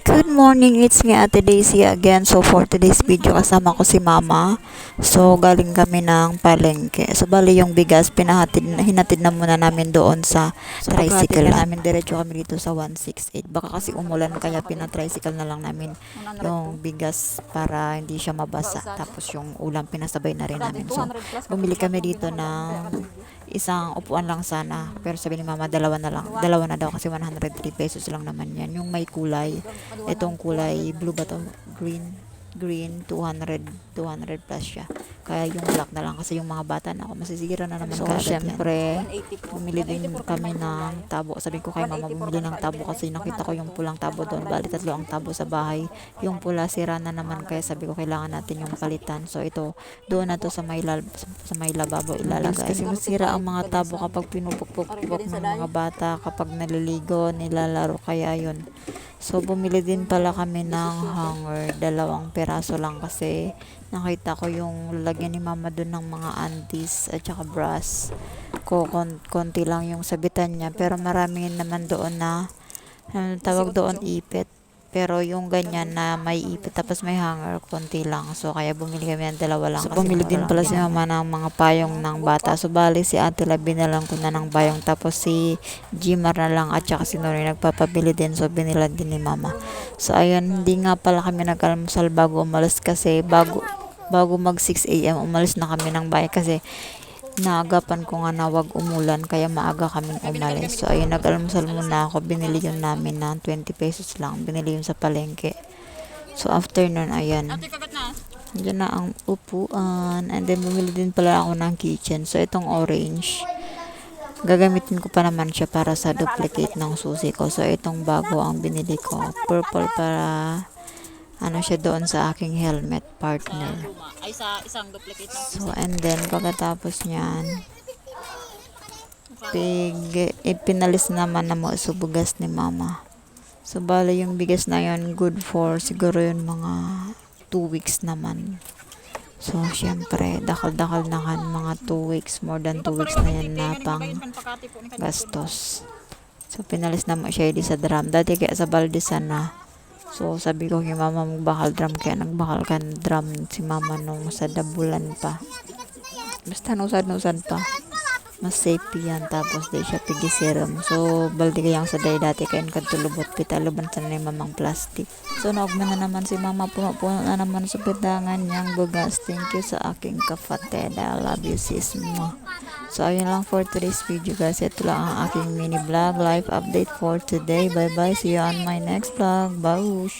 Good morning, it's me Ate Daisy again. So for today's video kasama ko si Mama. So galing kami ng palengke. So bali yung bigas pinahatid hinatid na muna namin doon sa So, tricycle na namin. Diretso kami dito sa 168. Baka kasi umulan kaya pina-tricycle na lang namin yung bigas para hindi siya mabasa. Tapos yung ulam pinasabay na rin namin. So bumili kami dito ng isang upuan lang sana. Pero sabi ni mama, dalawa na lang. Dalawa na daw kasi 103 pesos lang naman yan. Yung may kulay. Itong kulay, blue ba to? Green. Green, 200, 200 plus siya. Kaya yung black na lang kasi yung mga bata na ako, masisira na naman So, syempre, Bumili din kami ng tabo. Sabi ko kay mama, bumili ng tabo kasi nakita ko yung pulang tabo doon. Bali, tatlo ang tabo sa bahay. Yung pula, sira na naman. Kaya sabi ko, kailangan natin yung palitan. So, ito, doon na to sa may, lal- sa may lababo ilalagay. Kasi masira ang mga tabo kapag pinupukpok-pukpok ng mga bata, kapag naliligo, nilalaro. Kaya yun. So, bumili din pala kami ng hanger. Dalawang peraso lang kasi nakita ko yung lagyan ni mama doon ng mga antis at saka brass. Ko kon, konti lang yung sabitan niya. Pero marami naman doon na ano tawag doon ipit pero yung ganyan na may ipit tapos may hanger konti lang so kaya bumili kami ng dalawa lang So, kasi bumili din lang. pala si mama ng mga payong ng bata so bali si ate la binalang ko na ng payong tapos si Jimar na lang at saka si Nori nagpapabili din so binilan din ni mama so ayun hindi nga pala kami nag-almusal bago umalis kasi bago bago mag 6 a.m. umalis na kami ng bahay kasi naagapan ko nga na wag umulan kaya maaga kaming umalis. So ayun nag-almusal muna ako. Binili yun namin ng 20 pesos lang. Binili yun sa palengke. So after nun ayan. Diyan na ang upuan. And then bumili din pala ako ng kitchen. So itong orange. Gagamitin ko pa naman siya para sa duplicate ng susi ko. So itong bago ang binili ko. Purple para ano siya doon sa aking helmet partner. Ay sa isang duplicate ng So, and then, pagkatapos niyan, pig, ipinalis naman na mo subugas ni mama. So, bala yung bigas na yon good for siguro yun mga 2 weeks naman. So, syempre, dakal-dakal na kan mga 2 weeks, more than 2 weeks na yan na pang gastos. So, pinalis na mo siya di sa drum. Dati kaya sa balde sana. So, sabi ko kay mama magbakal drum. Kaya nagbakal ka ng drum si mama nung sa dabulan pa. Basta nusad-nusad pa. Mas safe yan. Tapos di siya pigisiram. So, balde kayang sa day dati kain katulubot pitaluban sa yung mamang plastic. So, naugma na naman si mama. Puno-puno na naman sa pitangan niyang bugas. Thank you sa aking kapatid. I love you sis mo. So, ayun lang for today's video guys. Ito lang ang aking mini vlog, live update for today. Bye-bye. See you on my next vlog. Bye.